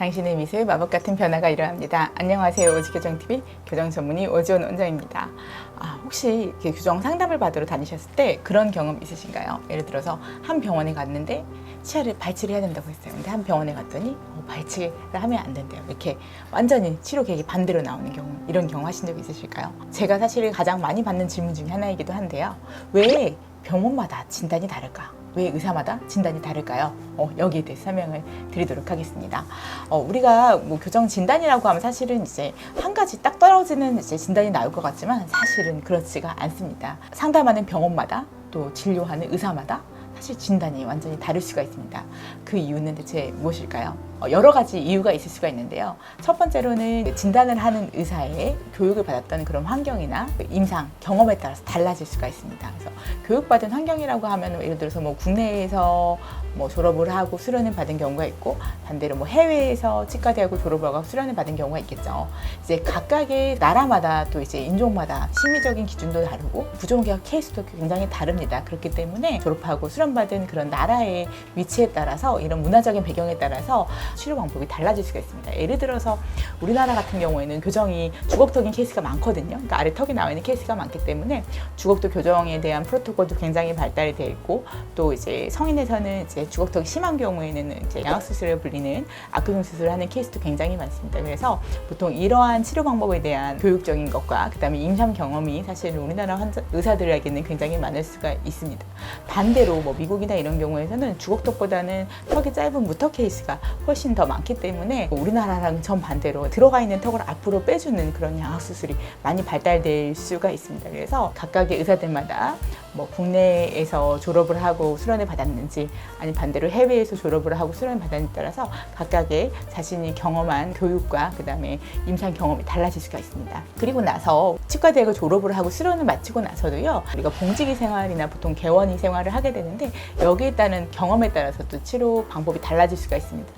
당신의 미소에 마법 같은 변화가 일어납니다. 안녕하세요. 오지교정TV 교정 전문의 오지원 원장입니다. 아, 혹시 교정 상담을 받으러 다니셨을 때 그런 경험 있으신가요? 예를 들어서 한 병원에 갔는데 치아를 발치를 해야 된다고 했어요. 근데 한 병원에 갔더니 어, 발치를 하면 안 된대요. 이렇게 완전히 치료 계획이 반대로 나오는 경우 이런 경험 하신 적 있으실까요? 제가 사실 가장 많이 받는 질문 중에 하나이기도 한데요. 왜 병원마다 진단이 다를까? 왜 의사마다 진단이 다를까요? 어, 여기에 대해 설명을 드리도록 하겠습니다. 어, 우리가 뭐 교정 진단이라고 하면 사실은 이제 한 가지 딱 떨어지는 이제 진단이 나올 것 같지만 사실은 그렇지가 않습니다. 상담하는 병원마다 또 진료하는 의사마다 사실 진단이 완전히 다를 수가 있습니다. 그 이유는 대체 무엇일까요? 어, 여러 가지 이유가 있을 수가 있는데요. 첫 번째로는 진단을 하는 의사의 교육을 받았던 그런 환경이나 그 임상, 경험에 따라서 달라질 수가 있습니다. 그래서 교육받은 환경이라고 하면 예를 들어서 뭐 국내에서 뭐 졸업을 하고 수련을 받은 경우가 있고 반대로 뭐 해외에서 치과 대학을 졸업을 하고 수련을 받은 경우가 있겠죠. 이제 각각의 나라마다 또 이제 인종마다 심리적인 기준도 다르고 부정교학 케이스도 굉장히 다릅니다. 그렇기 때문에 졸업하고 수련받은 그런 나라의 위치에 따라서 이런 문화적인 배경에 따라서 치료 방법이 달라질 수가 있습니다. 예를 들어서 우리나라 같은 경우에는 교정이 주걱턱인 케이스가 많거든요. 그러니까 아래 턱이 나와 있는 케이스가 많기 때문에 주걱턱 교정에 대한 프로토콜도 굉장히 발달이 되어 있고 또 이제 성인에서는 이제 주걱턱이 심한 경우에는 이제 양악 수술을 불리는 악교정 수술을 하는 케이스도 굉장히 많습니다. 그래서 보통 이러한 치료 방법에 대한 교육적인 것과 그다음에 임상 경험이 사실 우리나라 환자 의사들에게는 굉장히 많을 수가 있습니다. 반대로 뭐 미국이나 이런 경우에서는 주걱턱보다는 턱이 짧은 무턱 케이스가 훨씬 더 많기 때문에 우리나라랑 전 반대로 들어가 있는 턱을 앞으로 빼주는 그런 양악 수술이 많이 발달될 수가 있습니다. 그래서 각각의 의사들마다 뭐 국내에서 졸업을 하고 수련을 받았는지 아니 반대로 해외에서 졸업을 하고 수련을 받았는지 따라서 각각의 자신이 경험한 교육과 그 다음에 임상 경험이 달라질 수가 있습니다. 그리고 나서 치과대학을 졸업을 하고 수련을 마치고 나서도요 우리가 봉직이 생활이나 보통 개원이 생활을 하게 되는데 여기에 따른 경험에 따라서 또 치료 방법이 달라질 수가 있습니다.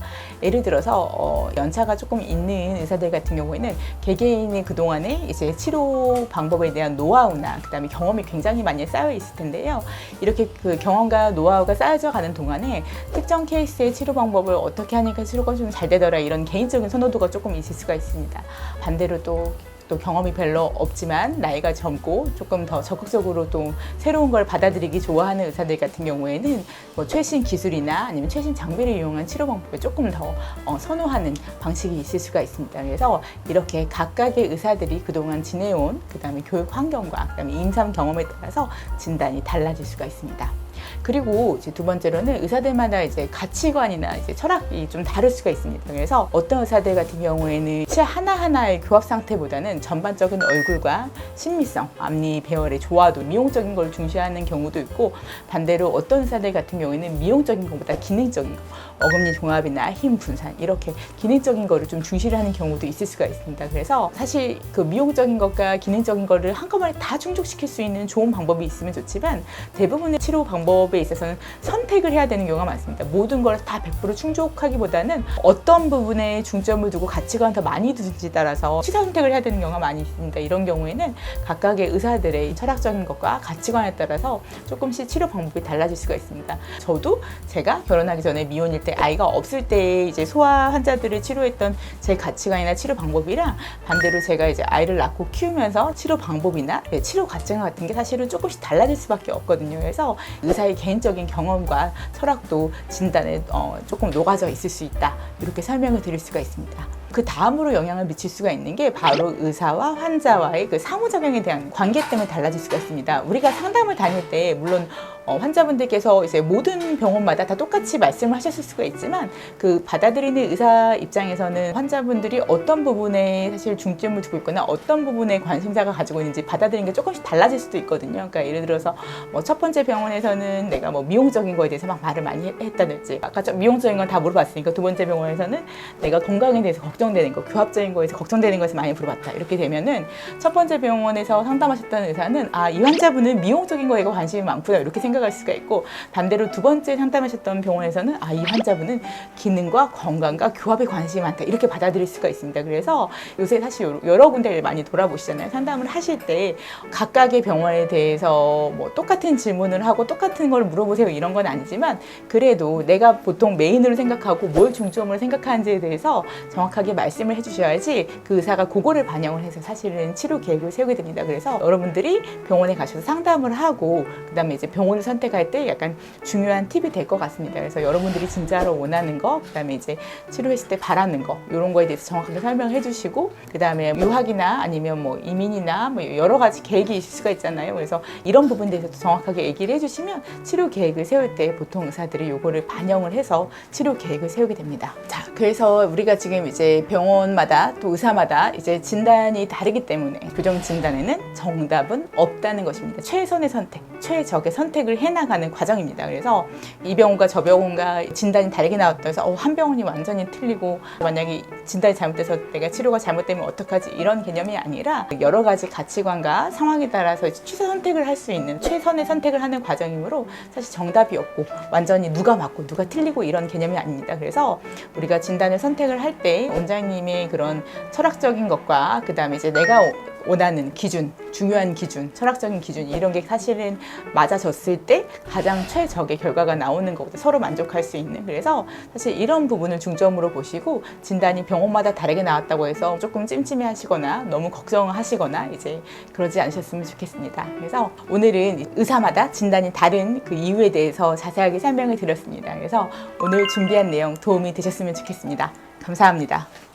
예를 들어서 어, 연차가 조금 있는 의사들 같은 경우에는 개개인이 그 동안에 이제 치료 방법에 대한 노하우나 그 다음에 경험이 굉장히 많이 쌓여 있을 텐데요. 이렇게 그 경험과 노하우가 쌓여져 가는 동안에 특정 케이스의 치료 방법을 어떻게 하니까 치료가 좀 잘 되더라 이런 개인적인 선호도가 조금 있을 수가 있습니다. 반대로 또 또 경험이 별로 없지만 나이가 젊고 조금 더 적극적으로 또 새로운 걸 받아들이기 좋아하는 의사들 같은 경우에는 뭐 최신 기술이나 아니면 최신 장비를 이용한 치료 방법을 조금 더 어, 선호하는 방식이 있을 수가 있습니다. 그래서 이렇게 각각의 의사들이 그동안 지내온 그다음에 교육 환경과 그다음에 임상 경험에 따라서 진단이 달라질 수가 있습니다. 그리고 이제 두 번째로는 의사들마다 이제 가치관이나 이제 철학이 좀 다를 수가 있습니다. 그래서 어떤 의사들 같은 경우에는 치아 하나하나의 교합 상태보다는 전반적인 얼굴과 친미성, 앞니 배열의 조화도 미용적인 걸 중시하는 경우도 있고 반대로 어떤 의사들 같은 경우에는 미용적인 것보다 기능적인 거, 어금니 종합이나 힘 분산 이렇게 기능적인 거를 좀 중시를 하는 경우도 있을 수가 있습니다. 그래서 사실 그 미용적인 것과 기능적인 거를 한꺼번에 다 충족시킬 수 있는 좋은 방법이 있으면 좋지만 대부분의 치료 방법 에 있어서는 선택을 해야 되는 경우가 많습니다. 모든 걸 다 100% 충족하기보다는 어떤 부분에 중점을 두고 가치관을 더 많이 두는지 따라서 취사 선택을 해야 되는 경우가 많이 있습니다. 이런 경우에는 각각의 의사들의 철학적인 것과 가치관에 따라서 조금씩 치료 방법이 달라질 수가 있습니다. 저도 제가 결혼하기 전에 미혼일 때 아이가 없을 때 이제 소아 환자들을 치료했던 제 가치관이나 치료 방법이랑 반대로 제가 이제 아이를 낳고 키우면서 치료 방법이나 네, 치료 가치관 같은 게 사실은 조금씩 달라질 수밖에 없거든요. 그래서 의사의 개인적인 경험과 철학도 진단에 어, 조금 녹아져 있을 수 있다. 이렇게 설명을 드릴 수가 있습니다. 그 다음으로 영향을 미칠 수가 있는 게 바로 의사와 환자와의 그 상호작용에 대한 관계 때문에 달라질 수가 있습니다. 우리가 상담을 다닐 때 물론 어, 환자분들께서 이제 모든 병원마다 다 똑같이 말씀을 하셨을 수가 있지만 그 받아들이는 의사 입장에서는 환자분들이 어떤 부분에 사실 중점을 두고 있거나 어떤 부분에 관심사가 가지고 있는지 받아들이는 게 조금씩 달라질 수도 있거든요. 그러니까 예를 들어서 뭐 첫 번째 병원에서는 내가 뭐 미용적인 거에 대해서 막 말을 많이 했다든지 아까 좀 미용적인 건 다 물어봤으니까 두 번째 병원에서는 내가 건강에 대해서 걱정 걱정되는 거, 교합적인 거에서 걱정되는 것을 많이 물어봤다. 이렇게 되면은 첫 번째 병원에서 상담하셨던 의사는 아, 이 환자분은 미용적인 거에 관심이 많구나. 이렇게 생각 할 수가 있고 반대로 두 번째 상담하셨던 병원에서는 아, 이 환자분은 기능과 건강과 교합에 관심이 많다. 이렇게 받아들일 수가 있습니다. 그래서 요새 사실 여러 군데를 많이 돌아보시잖아요. 상담을 하실 때 각각의 병원에 대해서 뭐 똑같은 질문을 하고 똑같은 걸 물어보세요. 이런 건 아니지만 그래도 내가 보통 메인으로 생각하고 뭘 중점으로 생각하는지에 대해서 정확하게 말씀을 해주셔야지 그 의사가 그거를 반영을 해서 사실은 치료 계획을 세우게 됩니다. 그래서 여러분들이 병원에 가셔서 상담을 하고 그다음에 이제 병원 을 선택할 때 약간 중요한 팁이 될 것 같습니다. 그래서 여러분들이 진짜로 원하는 거, 그다음에 이제 치료했을 때 바라는 거 이런 거에 대해서 정확하게 설명을 해주시고 그다음에 유학이나 아니면 뭐 이민이나 뭐 여러 가지 계획이 있을 수가 있잖아요. 그래서 이런 부분에 대해서 정확하게 얘기를 해주시면 치료 계획을 세울 때 보통 의사들이 요거를 반영을 해서 치료 계획을 세우게 됩니다. 자, 그래서 우리가 지금 이제 병원마다 또 의사마다 이제 진단이 다르기 때문에 교정 진단에는 정답은 없다는 것입니다. 최선의 선택, 최적의 선택을 해나가는 과정입니다. 그래서 이 병원과 저 병원과 진단이 다르게 나왔다 해서 어, 한 병원이 완전히 틀리고 만약에 진단이 잘못돼서 내가 치료가 잘못되면 어떡하지 이런 개념이 아니라 여러 가지 가치관과 상황에 따라서 취사 선택을 할 수 있는 최선의 선택을 하는 과정이므로 사실 정답이 없고 완전히 누가 맞고 누가 틀리고 이런 개념이 아닙니다. 그래서 우리가 진단을 선택을 할 때 원장님의 그런 철학적인 것과 그 다음에 이제 내가 원하는 기준, 중요한 기준, 철학적인 기준 이런 게 사실은 맞아졌을 때 가장 최적의 결과가 나오는 거거든요. 서로 만족할 수 있는. 그래서 사실 이런 부분을 중점으로 보시고 진단이 병원마다 다르게 나왔다고 해서 조금 찜찜해 하시거나 너무 걱정하시거나 이제 그러지 않으셨으면 좋겠습니다. 그래서 오늘은 의사마다 진단이 다른 그 이유에 대해서 자세하게 설명을 드렸습니다. 그래서 오늘 준비한 내용 도움이 되셨으면 좋겠습니다. 감사합니다.